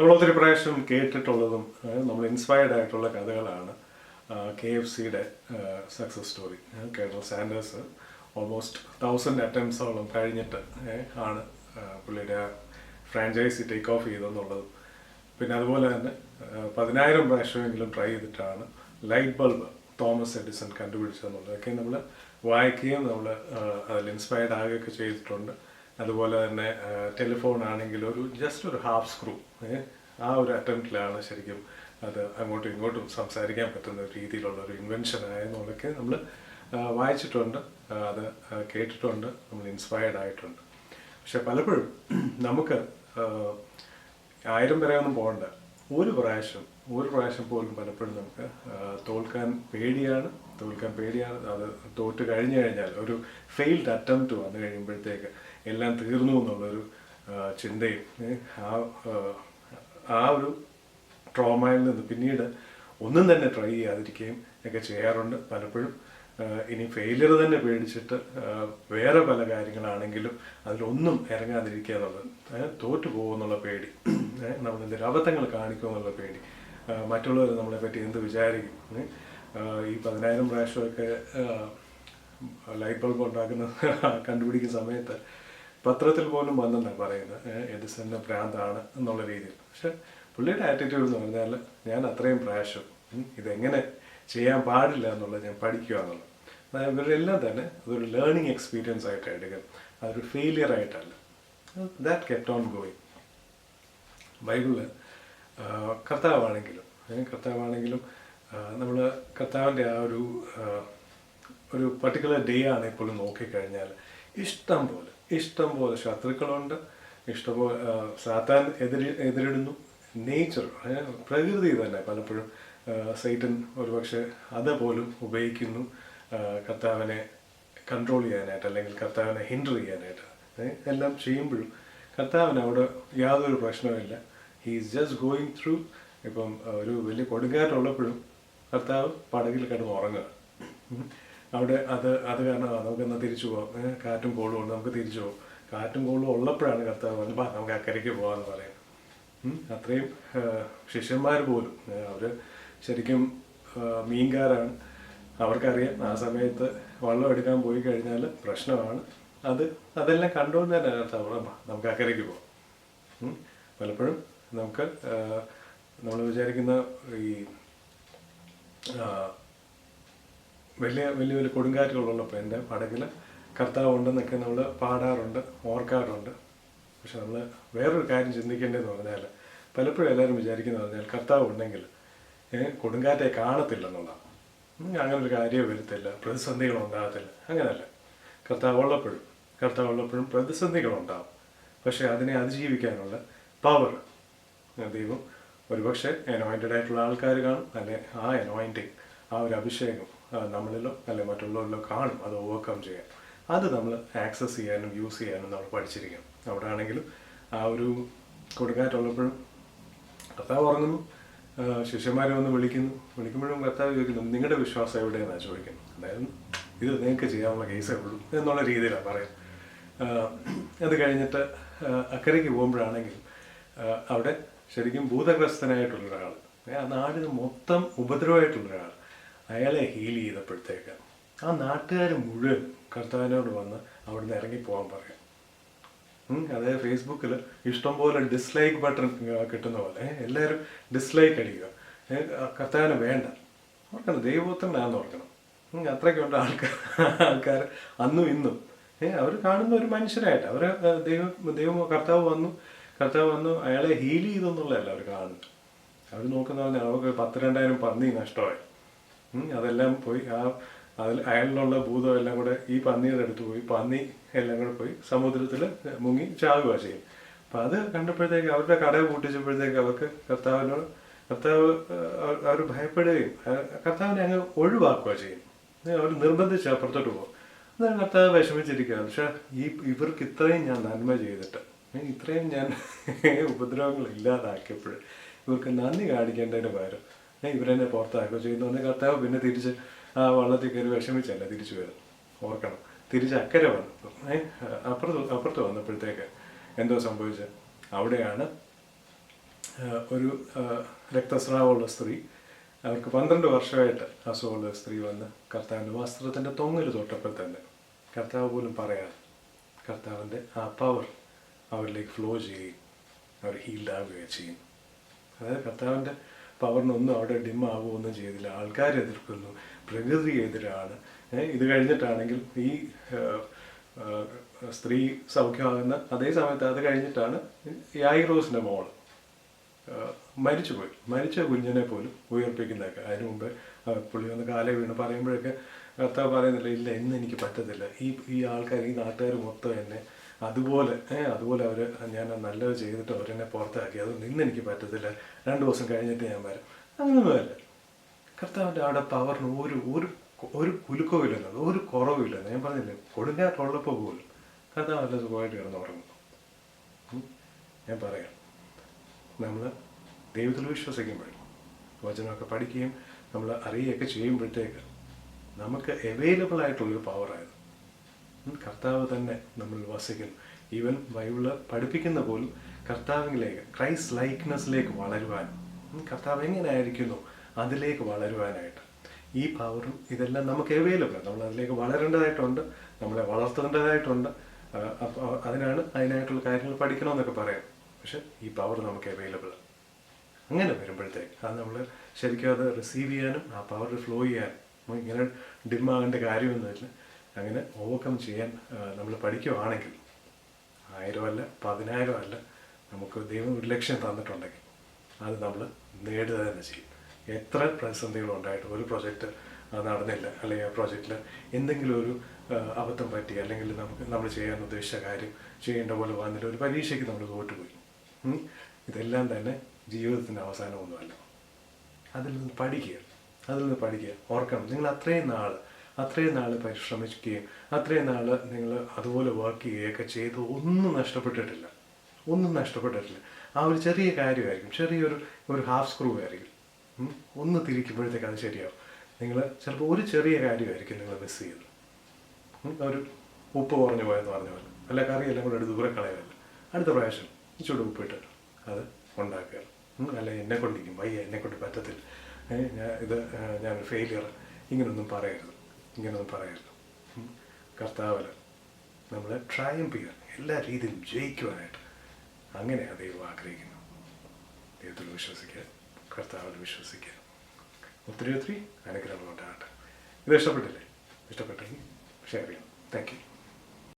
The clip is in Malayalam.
നമ്മൾ ഒത്തിരി പ്രാവശ്യം കേട്ടിട്ടുള്ളതും നമ്മൾ ഇൻസ്പയർഡ് ആയിട്ടുള്ള കഥകളാണ് കെ എഫ് സിയുടെ success story Colonel Sanders almost thousand അറ്റംപ്റ്റ്സോളം കഴിഞ്ഞിട്ട് ആണ് പുള്ളിയുടെ ഫ്രാഞ്ചൈസി ടേക്ക് ഓഫ് ചെയ്തെന്നുള്ളതും. പിന്നെ അതുപോലെ തന്നെ പതിനായിരം പ്രാവശ്യമെങ്കിലും ട്രൈ ചെയ്തിട്ടാണ് ലൈറ്റ് ബൾബ് തോമസ് എഡിസൺ കണ്ടുപിടിച്ചതെന്നുള്ളതൊക്കെ നമ്മൾ വായിക്കുകയും നമ്മൾ അതിൽ ഇൻസ്പയർഡ് ആകുകയൊക്കെ ചെയ്തിട്ടുണ്ട്. അതുപോലെ തന്നെ ടെലിഫോൺ ആണെങ്കിൽ ഒരു ജസ്റ്റ് ഒരു ഹാഫ് സ്ക്രൂ ആ ഒരു അറ്റംപ്റ്റിലാണ് ശരിക്കും അത് അങ്ങോട്ടും ഇങ്ങോട്ടും സംസാരിക്കാൻ പറ്റുന്ന രീതിയിലുള്ള ഒരു ഇൻവെൻഷൻ ആയെന്നുള്ളതൊക്കെ നമ്മൾ വായിച്ചിട്ടുണ്ട് അത് കേട്ടിട്ടുണ്ട് നമ്മൾ ഇൻസ്പയർഡ് ആയിട്ടുണ്ട്. പക്ഷെ പലപ്പോഴും നമുക്ക് ആയിരം വരെ ഒന്നും പോകണ്ട. ഒരു പ്രാവശ്യം ഒരു പ്രാവശ്യം പോലും പലപ്പോഴും നമുക്ക് തോൽക്കാൻ പേടിയാണ് തോൽക്കാൻ പേടിയാണ്. അത് തോറ്റ് കഴിഞ്ഞു കഴിഞ്ഞാൽ ഒരു ഫെയിൽഡ് അറ്റംപ്റ്റ് വന്നു കഴിയുമ്പോഴത്തേക്ക് എല്ലാം തീർന്നു എന്നുള്ളൊരു ചിന്തയും ആ ആ, ഒരു ട്രോമയിൽ നിന്ന് പിന്നീട് ഒന്നും തന്നെ ട്രൈ ചെയ്യാതിരിക്കുകയും ഒക്കെ ചെയ്യാറുണ്ട് പലപ്പോഴും. ഇനി ഫെയിലിയർ തന്നെ പേടിച്ചിട്ട് വേറെ പല കാര്യങ്ങളാണെങ്കിലും അതിലൊന്നും ഇറങ്ങാതിരിക്കുക എന്നുള്ളത് തോറ്റു പോകുമെന്നുള്ള പേടി നമ്മൾ എന്തെങ്കിലും അബദ്ധങ്ങൾ കാണിക്കുമെന്നുള്ള പേടി മറ്റുള്ളവർ നമ്മളെ പറ്റി എന്ത് വിചാരിക്കും ഈ പതിനായിരം പ്രാവശ്യമൊക്കെ ലൈറ്റ് ബൾബ് ഉണ്ടാക്കുന്ന കണ്ടുപിടിക്കുന്ന സമയത്ത് പത്രത്തിൽ പോലും വന്നെന്നാണ് പറയുന്നത്. എഡിസന്റെ ഭ്രാന്താണ് എന്നുള്ള രീതിയിൽ. പക്ഷെ പുള്ളിയുടെ ആറ്റിറ്റ്യൂഡ് എന്ന് പറഞ്ഞാൽ ഞാൻ അത്രയും പ്രാവശ്യം ഇതെങ്ങനെ ചെയ്യാൻ പാടില്ല എന്നുള്ളത് ഞാൻ പഠിക്കുക എന്നുള്ളത്. ഇവരെല്ലാം തന്നെ അതൊരു ലേണിംഗ് എക്സ്പീരിയൻസ് ആയിട്ട് എടുക്കും. അതൊരു ഫെയിലിയർ ആയിട്ടല്ല. ദാറ്റ് കെപ്റ്റ് ഓൺ ഗോയിങ് ബൈബിളിൽ കർത്താവാണെങ്കിലും കർത്താവാണെങ്കിലും നമ്മൾ കർത്താവിന്റെ ആ ഒരു ഒരു പർട്ടിക്കുലർ ഡേ ആണ് ഇപ്പോഴും നോക്കിക്കഴിഞ്ഞാൽ ഇഷ്ടം പോലെ ഇഷ്ടം പോലെ ശത്രുക്കളുണ്ട്. ഇഷ്ടംപോലെ സാത്താൻ എതിരി എതിരിടുന്നു. നേച്ചർ പ്രകൃതി തന്നെ പലപ്പോഴും സൈറ്റൻ ഒരുപക്ഷെ അത് പോലും ഉപയോഗിക്കുന്നു കർത്താവിനെ കൺട്രോൾ ചെയ്യാനായിട്ട് അല്ലെങ്കിൽ കർത്താവിനെ ഹിൻഡർ ചെയ്യാനായിട്ട് എല്ലാം ചെയ്യുമ്പോഴും കർത്താവിന് അവിടെ യാതൊരു പ്രശ്നവുമില്ല he is just going through ഇപ്പം ഒരു വലിയ കൊടുങ്കാറ്റുള്ളപ്പോഴും കർത്താവ് പടകിൽ കിടന്ന് ഉറങ്ങുക. അവിടെ അത് അത് കാരണം നമുക്കെന്നാ തിരിച്ചു പോകാം കാറ്റും കോളും ഉണ്ട് നമുക്ക് തിരിച്ചു പോകാം കാറ്റും കോളും ഉള്ളപ്പോഴാണ് കർത്താവ് പറഞ്ഞത് "ബാ, നമുക്ക് അക്കരയ്ക്ക് പോകാമെന്ന് പറയാം. അത്രയും ശിഷ്യന്മാർ പോലും. അവർ ശരിക്കും മീൻകാരാണ്. അവർക്കറിയാം ആ സമയത്ത് വള്ളം എടുക്കാൻ പോയി കഴിഞ്ഞാൽ പ്രശ്നമാണ്. അത് അതെല്ലാം കണ്ടുകൊണ്ട് തന്നെ കർത്താവ് പറഞ്ഞു, "ബാ, നമുക്ക് അക്കരയ്ക്ക് പോകാം പലപ്പോഴും നമുക്ക് നമ്മൾ വിചാരിക്കുന്ന ഈ വലിയ വലിയ വലിയ കൊടുങ്കാറ്റുകളുള്ളപ്പോൾ എന്റെ പടകിൽ കർത്താവ് ഉണ്ടെന്നൊക്കെ നമ്മൾ പാടാറുണ്ട് ഓർക്കാറുണ്ട്. പക്ഷെ നമ്മൾ വേറൊരു കാര്യം ചിന്തിക്കേണ്ടതെന്ന് പറഞ്ഞാൽ പലപ്പോഴും എല്ലാവരും വിചാരിക്കുന്നത് പറഞ്ഞാൽ കർത്താവ് ഉണ്ടെങ്കിൽ കൊടുങ്കാറ്റെ കാണത്തില്ലെന്നുള്ളതാണ്. അങ്ങനെ ഒരു കാര്യം വരുത്തില്ല പ്രതിസന്ധികളുണ്ടാകത്തില്ല അങ്ങനെയല്ല. കർത്താവ് ഉള്ളപ്പോഴും കർത്താവ് ഉള്ളപ്പോഴും പ്രതിസന്ധികൾ പക്ഷേ അതിനെ അതിജീവിക്കാനുള്ള പവർ ദൈവം ഒരുപക്ഷെ അനോയിന്റഡ് ആയിട്ടുള്ള ആൾക്കാർ കാണും. അല്ലെ ആ അനോയിന്റിങ് ആ ഒരു അഭിഷേകം നമ്മളിലോ അല്ലെ മറ്റുള്ളവരിലോ കാണും അത് ഓവർകം ചെയ്യാൻ. അത് നമ്മൾ ആക്സസ് ചെയ്യാനും യൂസ് ചെയ്യാനും നമ്മൾ പഠിച്ചിരിക്കണം. അവിടെ ആണെങ്കിലും ആ ഒരു കൊടുങ്കാറ്റുള്ളപ്പോഴും കർത്താവ് ഉറങ്ങുന്നു ശിഷ്യന്മാരെ വന്ന് വിളിക്കുന്നു. വിളിക്കുമ്പോഴും കർത്താവ് ചോദിക്കുന്നു നിങ്ങളുടെ വിശ്വാസം എവിടെയെന്നാണ് ചോദിക്കുന്നു. അതായത് ഇത് നിങ്ങൾക്ക് ചെയ്യാനുള്ള കേസേ ഉള്ളൂ എന്നുള്ള രീതിയിലാണ് പറയാം അത് കഴിഞ്ഞിട്ട് അക്കരയ്ക്ക് പോകുമ്പോഴാണെങ്കിൽ അവിടെ ശരിക്കും ഭൂതഗ്രസ്തനായിട്ടുള്ള ഒരാൾ ആ നാടിന് മൊത്തം ഉപദ്രവമായിട്ടുള്ള ഒരാൾ അയാളെ ഹീൽ ചെയ്തപ്പോഴത്തേക്ക് ആ നാട്ടുകാർ മുഴുവൻ കർത്താവിനോട് വന്ന് അവിടുന്ന് ഇറങ്ങി പോകാൻ പറയാം. അതായത് ഫേസ്ബുക്കിൽ ഇഷ്ടംപോലെ ഡിസ്ലൈക്ക് ബട്ടൺ കിട്ടുന്ന പോലെ എല്ലാവരും ഡിസ്ലൈക്ക് അടിക്കുക. കർത്താവിനെ വേണ്ട. ഓർക്കണം ദൈവത്തിനാന്ന് ഓർക്കണം. അത്രയ്ക്കുണ്ട് ആൾക്കാർ ആൾക്കാർ അന്നും ഇന്നും. അവർ കാണുന്ന ഒരു മനുഷ്യരായിട്ട്. അവർ ദൈവം ദൈവം കർത്താവ് വന്നു കർത്താവ് വന്നു അയാളെ ഹീൽ ചെയ്തു എന്നുള്ളതല്ല അവർ കാണുന്നത്. അവർ നോക്കുന്ന പറഞ്ഞാൽ അവർക്ക് പത്ത് രണ്ടായിരം പന്നി നഷ്ടമായി. അതെല്ലാം പോയി. ആ അതിൽ അയാളിലുള്ള ഭൂതം എല്ലാം കൂടെ ഈ പന്നിയുടെ അടുത്ത് പോയി. പന്നി എല്ലാം കൂടെ പോയി സമുദ്രത്തിൽ മുങ്ങി ചാവുക ചെയ്യും. അപ്പം അത് കണ്ടപ്പോഴത്തേക്ക് അവരുടെ കട പൂട്ടിച്ചപ്പോഴത്തേക്ക് അവർക്ക് കർത്താവിനോട് കർത്താവ് അവർ ഭയപ്പെടുകയും കർത്താവിനെ അങ്ങ് ഒഴിവാക്കുക ചെയ്യും. അവർ നിർബന്ധിച്ച് അപ്പുറത്തോട്ട് പോകും. അതാണ് കർത്താവ് വിഷമിച്ചിരിക്കുകയാണ്. പക്ഷെ ഈ ഇവർക്ക് ഇത്രയും ഞാൻ നന്മ ചെയ്തിട്ട് ഇത്രയും ഞാൻ ഉപദ്രവങ്ങൾ ഇല്ലാതാക്കിയപ്പോൾ ഇവർക്ക് നന്ദി കാണിക്കേണ്ടതിന് പകരം ഇവരെന്നെ പുറത്താക്കുകയോ ചെയ്യുന്നു കർത്താവ് പിന്നെ തിരിച്ച് ആ വള്ളത്തിൽ കയറി വിഷമിച്ചല്ല തിരിച്ചു വരും. ഓർക്കണം. തിരിച്ച് അക്കരെ വന്നു. അപ്പുറത്ത് അപ്പുറത്ത് വന്നപ്പോഴത്തേക്ക് എന്തോ സംഭവിച്ചത്? അവിടെയാണ് ഒരു രക്തസ്രാവമുള്ള സ്ത്രീ അവർക്ക് പന്ത്രണ്ട് വർഷമായിട്ട് അസുഖമുള്ള സ്ത്രീ വന്ന് കർത്താവിന്റെ വസ്ത്രത്തിന്റെ തൊങ്ങൽ തൊട്ടപ്പോൾ തന്നെ കർത്താവ് പോലും പറയാതെ കർത്താവിന്റെ ആ പവർ അവരിലേക്ക് ഫ്ലോ ചെയ്യുകയും അവർ ഹീൽഡ് ആവുകയും ചെയ്യും അതായത് കർത്താവിന്റെ പവറിനൊന്നും അവിടെ ഡിം ആവുകയൊന്നും ചെയ്തില്ല. ആൾക്കാർ എതിർക്കുന്നു. പ്രകൃതി എതിരാണ്. ഇത് കഴിഞ്ഞിട്ടാണെങ്കിൽ ഈ സ്ത്രീ സൗഖ്യമാകുന്ന അതേ സമയത്ത് അത് കഴിഞ്ഞിട്ടാണ് യായിറോസിന്റെ മോൾ മരിച്ചുപോയി. മരിച്ച കുഞ്ഞിനെ പോലും ഉയർപ്പിക്കുന്നതൊക്കെ. അതിനു മുമ്പ് പുള്ളി വന്ന് കാലേ വീണ് പറയുമ്പോഴൊക്കെ കർത്താവ് പറയുന്നില്ല ഇല്ല ഇന്ന് എനിക്ക് പറ്റത്തില്ല. ഈ ഈ ആൾക്കാർ ഈ നാട്ടുകാർ മൊത്തം എന്നെ അതുപോലെ അതുപോലെ അവർ ഞാൻ നല്ലത് ചെയ്തിട്ട് അവരെന്നെ പുറത്താക്കി. അത് നിന്ന് എനിക്ക് പറ്റത്തില്ല. രണ്ട് ദിവസം കഴിഞ്ഞിട്ട് ഞാൻ വരാം. അങ്ങനെയൊന്നുമല്ല കർത്താവിന്റെ അവിടെ പവറിന് ഒരു ഒരു ഒരു കുലുക്കവും ഒരു കുറവും ഞാൻ പറഞ്ഞില്ലേ കൊടുങ്കാറ്റുള്ളപ്പോൾ പോലും കർത്താവ് നല്ല സുഖമായിട്ട് കിടന്ന് ഉറങ്ങുന്നു ഞാൻ പറയാം. നമ്മൾ ദൈവത്തിൽ വിശ്വസിക്കുമ്പോൾ വചനമൊക്കെ പഠിക്കുകയും നമ്മൾ അറിയുകയൊക്കെ ചെയ്യുമ്പോഴത്തേക്ക് നമുക്ക് അവൈലബിൾ ആയിട്ടുള്ളൊരു പവറായത് കർത്താവ് തന്നെ നമ്മൾ വസിക്കുന്നു. ഈവൻ ബൈബിൾ പഠിപ്പിക്കുന്ന പോലും കർത്താവിലേക്ക് ക്രൈസ്റ്റ് ലൈക്ക്നെസ്സിലേക്ക് വളരുവാൻ ഉം, കർത്താവ് എങ്ങനെയായിരിക്കുന്നു അതിലേക്ക് വളരുവാനായിട്ട്. ഈ പവറും ഇതെല്ലാം നമുക്ക് അവൈലബിൾ നമ്മൾ അതിലേക്ക് വളരേണ്ടതായിട്ടുണ്ട് നമ്മളെ വളർത്തേണ്ടതായിട്ടുണ്ട്. അതിനാണ് അതിനായിട്ടുള്ള കാര്യങ്ങൾ പഠിക്കണമെന്നൊക്കെ പറയാം. പക്ഷെ ഈ പവർ നമുക്ക് അവൈലബിൾ അങ്ങനെ വരുമ്പോഴത്തേക്ക് അത് നമ്മൾ ശരിക്കും അത് റിസീവ് ചെയ്യാനും ആ പവർ ഫ്ലോ ചെയ്യാനും ഇങ്ങനെ ഡിമ്മാകേണ്ട കാര്യമൊന്നുമില്ല. അങ്ങനെ ഓവർകം ചെയ്യാൻ നമ്മൾ പഠിക്കുവാണെങ്കിൽ ആയിരം അല്ല പതിനായിരം അല്ല നമുക്ക് ദൈവം ഒരു ലക്ഷ്യം തന്നിട്ടുണ്ടെങ്കിൽ അത് നമ്മൾ നേടുക തന്നെ ചെയ്യും. എത്ര പ്രതിസന്ധികൾ ഉണ്ടായിട്ട് ഒരു പ്രൊജക്റ്റ് നടന്നില്ല അല്ലെങ്കിൽ ആ പ്രൊജക്റ്റിൽ എന്തെങ്കിലും ഒരു അബദ്ധം പറ്റി അല്ലെങ്കിൽ നമുക്ക് നമ്മൾ ചെയ്യാൻ ഉദ്ദേശിച്ച കാര്യം ചെയ്യേണ്ട പോലെ വന്നില്ല ഒരു പരീക്ഷയ്ക്ക് നമ്മൾ തോറ്റുപോയി ഇതെല്ലാം തന്നെ ജീവിതത്തിന്റെ അവസാനമൊന്നുമല്ല അതിൽ നിന്ന് പഠിക്കുക അതിൽ നിന്ന് പഠിക്കുക ഓർക്കണം. നിങ്ങൾ അത്രയും നാൾ അത്രയും നാൾ പരിശ്രമിക്കുകയും അത്രയും നാൾ നിങ്ങൾ അതുപോലെ വർക്ക് ചെയ്യുകയൊക്കെ ചെയ്ത്. ഒന്നും നഷ്ടപ്പെട്ടിട്ടില്ല. ഒന്നും നഷ്ടപ്പെട്ടിട്ടില്ല. ആ ഒരു ചെറിയ കാര്യമായിരിക്കും. ചെറിയൊരു ഒരു ഹാഫ് സ്ക്രൂ ആയിരിക്കും. ഒന്ന് തിരിക്കുമ്പോഴത്തേക്ക് അത് ശരിയാവും. നിങ്ങൾ ചിലപ്പോൾ ഒരു ചെറിയ കാര്യമായിരിക്കും നിങ്ങൾ മിസ് ചെയ്തത് ഒരു ഉപ്പ് കുറഞ്ഞു പോയെന്ന് പറഞ്ഞ പോലെ. അല്ല കറിയെല്ലാം കൂടെ എടുത്ത് ദൂരെ കളയല്ല അടുത്ത പ്രാവശ്യം ഇച്ചിരി ഉപ്പിട്ട് അത് ഉണ്ടാക്കുക. അല്ല എന്നെ കൊണ്ടിരിക്കും വയ്യ എന്നെ കൊണ്ട് പറ്റത്തില്ല. ഞാൻ ഇത് ഞാൻ ഫെയിലിയർ ഇങ്ങനൊന്നും പറയരുത്. ഇങ്ങനൊന്നും പറയല്ലോ കർത്താവല നമ്മൾ ട്രയംപ് ചെയ്യാൻ എല്ലാ രീതിയിലും ജയിക്കുവാനായിട്ട് അങ്ങനെ ദൈവം ആഗ്രഹിക്കുന്നത്. ദൈവത്തിൽ വിശ്വസിക്കുക കർത്താവിൽ വിശ്വസിക്കുക ഒത്തിരി ഒത്തിരി അനുഗ്രഹം ഉണ്ടാകട്ടെ ഇത് ഇഷ്ടപ്പെട്ടില്ലേ? ഇഷ്ടപ്പെട്ടെങ്കിൽ ഷെയർ ചെയ്യണം. Thank you